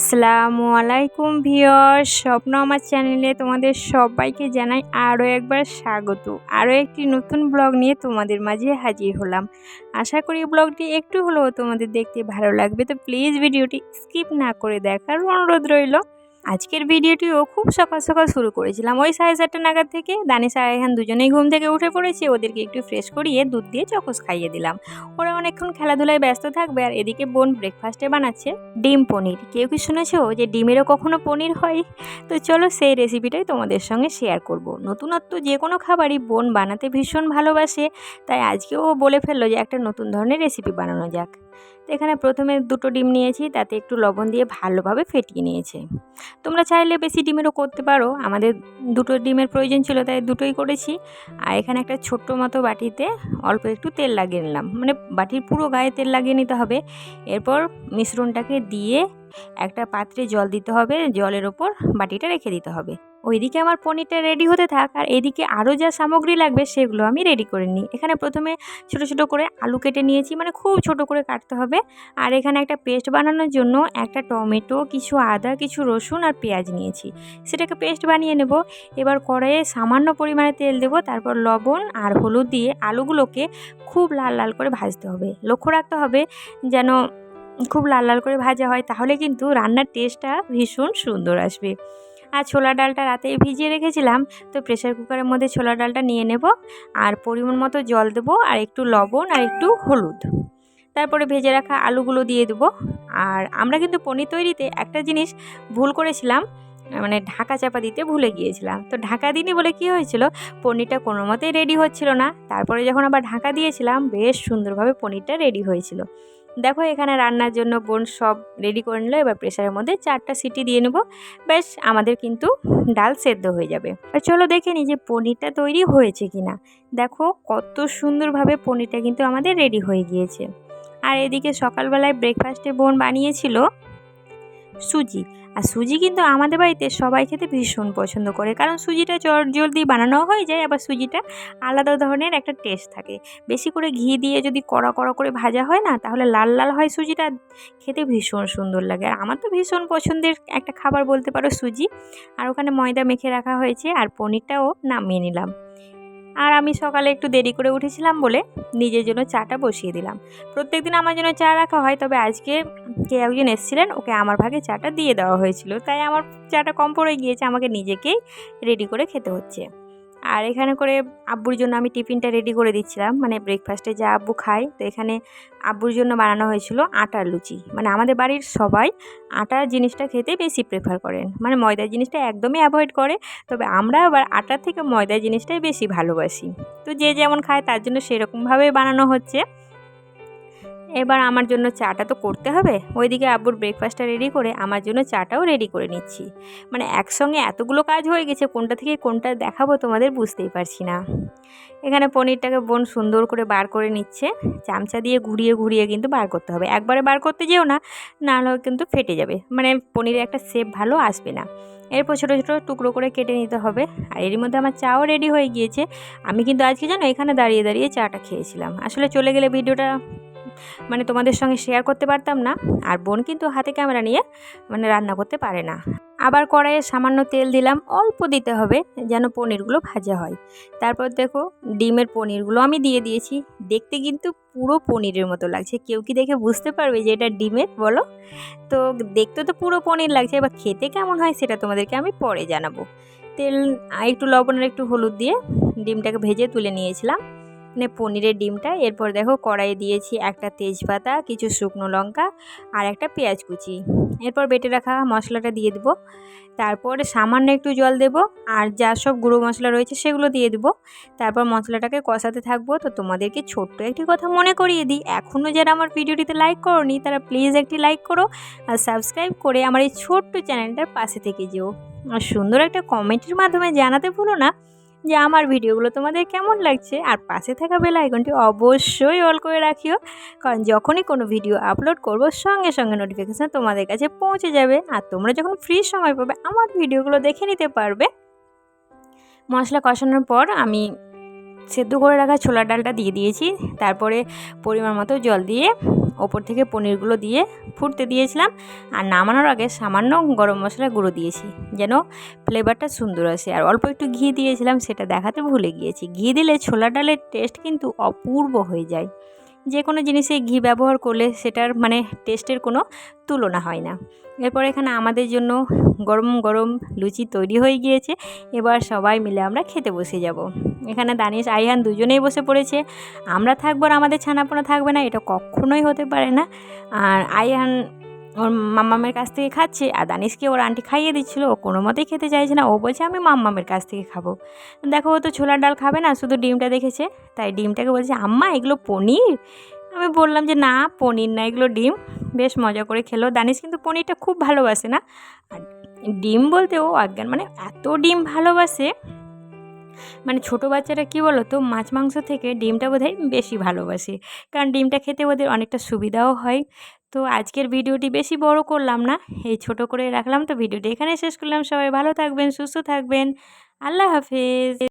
আসসালামু আলাইকুম ভিওর স্বপ্ন আমার চ্যানেলে তোমাদের সবাইকে জানাই আরও একবার স্বাগত। আরও একটি নতুন ব্লগ নিয়ে তোমাদের মাঝে হাজির হলাম। আশা করি ব্লগটি একটু হলেও তোমাদের দেখতে ভালো লাগবে। তো প্লিজ ভিডিওটি স্কিপ না করে দেখার অনুরোধ রইল। আজকের ভিডিওটিও খুব সকাল সকাল শুরু করেছিলাম। ওই সাড়ে চারটে নাগাদ থেকে দানিশ আর এখান দুজনেই ঘুম থেকে উঠে পড়েছে। ওদেরকে একটু ফ্রেশ করিয়ে দুধ দিয়ে চকস খাইয়ে দিলাম। ওরা অনেকক্ষণ খেলাধুলায় ব্যস্ত থাকবে আর এদিকে বোন ব্রেকফাস্টে বানাচ্ছে ডিম পনির। কেউ কি শুনেছো যে ডিমেরও কখনো পনির হয়? তো চলো সেই রেসিপিটাই তোমাদের সঙ্গে শেয়ার করব। নতুনত্ব যে কোনো খাবারই বোন বানাতে ভীষণ ভালোবাসে, তাই আজকেও বলে ফেলল যে একটা নতুন ধরনের রেসিপি বানানো যাক। তো এখানে প্রথমে দুটো ডিম নিয়েছি, তাতে একটু লবণ দিয়ে ভালোভাবে ফেটিয়ে নিয়েছে। তোমরা চাইলে বেশি ডিমেরও করতে পারো, আমাদের দুটো ডিমের প্রয়োজন ছিল তাই দুটোই করেছি। আর এখানে একটা ছোট্ট মতো বাটিতে অল্প একটু তেল লাগিয়ে নিলাম মানে বাটির পুরো গায়ে তেল লাগিয়ে নিতে হবে। এরপর মিশ্রণটাকে দিয়ে একটা পাত্রে জল দিতে হবে, জলের ওপর বাটিটা রেখে দিতে হবে। ওইদিকে আমার পনিরটা রেডি হতে থাক, আর এদিকে আরও যা সামগ্রী লাগবে সেগুলো আমি রেডি করে নিই। এখানে প্রথমে ছোট ছোট করে আলু কেটে নিয়েছি মানে খুব ছোট করে কাটতে হবে। আর এখানে একটা পেস্ট বানানোর জন্য একটা টমেটো, কিছু আদা, কিছু রসুন আর পেঁয়াজ নিয়েছি। সেটাকে পেস্ট বানিয়ে নেব। এবার কড়াইয়ে সামান্য পরিমাণে তেল দেবো, তারপর লবণ আর হলুদ দিয়ে আলুগুলোকে খুব লাল লাল করে ভাজতে হবে। লক্ষ্য রাখতে হবে যেন খুব লাল লাল করে ভাজা হয়, তাহলে কিন্তু রান্নার টেস্টটা ভীষণ সুন্দর আসবে। আর ছোলা ডালটা রাতে ভিজিয়ে রেখেছিলাম, তো প্রেশার কুকারের মধ্যে ছোলা ডালটা নিয়ে নেব আর পরিমাণ মতো জল দেবো আর একটু লবণ আর একটু হলুদ। তারপরে ভেজে রাখা আলুগুলো দিয়ে দেবো। আর আমরা কিন্তু পনির তৈরিতে একটা জিনিস ভুল করেছিলাম মানে ঢাকা চাপা দিতে ভুলে গিয়েছিলাম। তো ঢাকা দিনই বলে কি হয়েছিল? পনিরটা কোনো মতেই রেডি হচ্ছিল না। তারপরে যখন আবার ঢাকা দিয়েছিলাম, বেশ সুন্দরভাবে পনিরটা রেডি হয়েছিল। দেখো এখানে রান্নার জন্য বোন সব রেডি করে নিল, এবার প্রেশারের মধ্যে চারটা সিটি দিয়ে নেব। ব্যাস, আমাদের কিন্তু ডাল সেদ্ধ হয়ে যাবে। আর চলো দেখে নিই যে পনিরটা তৈরি হয়েছে কিনা। দেখো কত সুন্দরভাবে পনিরটা কিন্তু আমাদের রেডি হয়ে গিয়েছে। আর এদিকে সকালবেলায় ব্রেকফাস্টে বোন বানিয়েছিল সুজি। আর সুজি কিন্তু আমাদের বাড়িতে সবাই খেতে ভীষণ পছন্দ করে। কারণ সুজিটা চট জলদি বানানো হয়ে যায়, আবার সুজিটা আলাদা ধরনের একটা টেস্ট থাকে। বেশি করে ঘি দিয়ে যদি কড়া কড়া করে ভাজা হয় না, তাহলে লাল লাল হয় সুজিটা। খেতে ভীষণ সুন্দর লাগে। আর আমার তো ভীষণ পছন্দের একটা খাবার বলতে পারো সুজি। আর ওখানে ময়দা মেখে রাখা হয়েছে, আর পনিরটাও নামিয়ে নিলাম। আর আমি সকালে একটু দেরি করে উঠেছিলাম বলে নিজের জন্য চাটা বসিয়ে দিলাম। প্রত্যেক দিন আমার জন্য চা রাখা হয়, তবে আজকে কে একজন এসেছিলেন, ওকে আমার ভাগে চাটা দিয়ে দেওয়া হয়েছিল। তাই আমার চাটা কম পড়ে গিয়েছে, আমাকে নিজেকেই রেডি করে খেতে হচ্ছে। আর এখানে করে আব্বুর জন্য আমি টিফিনটা রেডি করে দিচ্ছিলাম। মানে ব্রেকফাস্টে যা আব্বু খায়, তো এখানে আব্বুর জন্য বানানো হয়েছিল আটার লুচি। মানে আমাদের বাড়ির সবাই আটার জিনিসটা খেতে বেশি প্রেফার করেন। মানে ময়দার জিনিসটা একদমই অ্যাভয়েড করে, তবে আমরা আবার আটার থেকে ময়দার জিনিসটাই বেশি ভালোবাসি। তো যে যেমন খায়, তার জন্য সেরকমভাবে বানানো হচ্ছে। এবার আমার জন্য চাটা তো করতে হবে। ওইদিকে আব্বুর ব্রেকফাস্টটা রেডি করে আমার জন্য চাটাও রেডি করে নিচ্ছি। মানে একসঙ্গে এতগুলো কাজ হয়ে গেছে, কোনটা থেকে কোনটা দেখাবো তোমাদের বুঝতেই পারছি না। এখানে পনিরটাকে বোন সুন্দর করে বার করে নিচ্ছে। চামচা দিয়ে ঘুরিয়ে ঘুরিয়ে কিন্তু বার করতে হবে। একবারে বার করতে যেও না নাহলে কিন্তু ফেটে যাবে। মানে পনিরের একটা শেপ ভালো আসবে না। এরপর ছোটো ছোটো টুকরো করে কেটে নিতে হবে। আর এরই মধ্যে আমার চাও রেডি হয়ে গিয়েছে। আমি কিন্তু আজকে জানো এখানে দাঁড়িয়ে দাঁড়িয়ে চাটা খেয়েছিলাম। আসলে চলে গেলে ভিডিওটা মানে তোমাদের সঙ্গে শেয়ার করতে পারতাম না। আর বোন কিন্তু হাতে ক্যামেরা নিয়ে মানে রান্না করতে পারে না। আবার কড়াইয়ে সামান্য তেল দিলাম, অল্প দিতে হবে যেন পনিরগুলো ভাজা হয়। তারপর দেখো ডিমের পনিরগুলো আমি দিয়ে দিয়েছি। দেখতে কিন্তু পুরো পনিরের মতো লাগছে। কেউ কি দেখে বুঝতে পারবে যে এটা ডিমের, বলো? তো দেখতে তো পুরো পনির লাগছে। এবার খেতে কেমন হয় সেটা তোমাদেরকে আমি পরে জানাব। তেল একটু লবণের একটু হলুদ দিয়ে ডিমটাকে ভেজে তুলে নিয়েছিলাম। মানে পনিরের ডিমটা, এরপর দেখো কড়াইয়ে দিয়েছি একটা তেজপাতা, কিছু শুকনো লঙ্কা আর একটা পেঁয়াজ কুচি। এরপর বেটে রাখা মশলাটা দিয়ে দেবো। তারপরে সামান্য একটু জল দেব আর যা সব গুঁড়ো মশলা রয়েছে সেগুলো দিয়ে দেবো। তারপর মশলাটাকে কষাতে থাকব। তো তোমাদেরকে ছোট্ট একটি কথা মনে করিয়ে দিই। এখনও যারা আমার ভিডিওটিতে লাইক করনি, তারা প্লিজ একটি লাইক করো আর সাবস্ক্রাইব করে আমার এই ছোট্ট চ্যানেলটার পাশে থেকে যেও। আর সুন্দর একটা কমেন্টের মাধ্যমে জানাতে ভুলো না। যে আমার ভিডিওগুলো তোমাদের কেমন লাগছে আর পাশে থাকা বেল আইকনটি অবশ্যই অল করে রাখিও। কারণ যখনই কোনো ভিডিও আপলোড করব, সঙ্গে সঙ্গে নোটিফিকেশান তোমাদের কাছে পৌঁছে যাবে। আর তোমরা যখন ফ্রি সময় পাবে, আমার ভিডিওগুলো দেখে নিতে পারবে। মশলা কষানোর পর আমি সেদ্ধ করে রাখা ছোলার ডালটা দিয়ে দিয়েছি। তারপরে পরিমাণ মতো জল দিয়ে ওপর থেকে পনিরগুলো দিয়ে ফুটতে দিয়েছিলাম আর নামানোর আগে সামান্য গরম মশলা গুঁড়ো দিয়েছি, যেন ফ্লেভারটা সুন্দর আসে। আর অল্প একটু ঘি দিয়েছিলাম, সেটা দেখাতে ভুলে গিয়েছি। ঘি দিলে ছোলা ডালের টেস্ট কিন্তু অপূর্ব হয়ে যায়। যে কোনো জিনিসে ঘি ব্যবহার করলে সেটার মানে টেস্টের কোনো তুলনা হয় না। এরপর এখানে আমাদের জন্য গরম গরম লুচি তৈরি হয়ে গিয়েছে। এবার সবাই মিলে আমরা খেতে বসে যাব। এখানে দানিশ, আইহান দুজনেই বসে পড়েছে। আমরা থাকব আর আমাদের ছানাপোনা থাকবে না, এটা কখনোই হতে পারে না। আর আইহান ওর মাম্মামের কাছ থেকে খাচ্ছে আর দানিশকে ওর আন্টি খাইয়ে দিচ্ছিল। ও কোনো মতেই খেতে চাইছে না। ও বলছে, আমি মাম্মামের কাছ থেকে খাব। দেখো, ও তো ছোলার ডাল খাবে না, শুধু ডিমটা দেখেছে। তাই ডিমটাকে বলছে, আম্মা, এগুলো পনির? আমি বললাম যে, না, পনির না, এগুলো ডিম। বেশ মজা করে খেলো। দানিশ কিন্তু পনিরটা খুব ভালোবাসে না। আর ডিম বলতে ও অজ্ঞান মানে এত ডিম ভালোবাসে। মানে ছোটো বাচ্চারা কী বলো তো মাছ মাংস থেকে ডিমটা বোধহয় বেশি ভালোবাসে। কারণ ডিমটা খেতে ওদের অনেকটা সুবিধাও হয়। তো আজকের ভিডিওটি বেশি বড় করলাম না, এই ছোট করে রাখলাম। তো ভিডিওটি এখানে শেষ করলাম। সবাই ভালো থাকবেন, সুস্থ থাকবেন। আল্লাহ হাফেজ।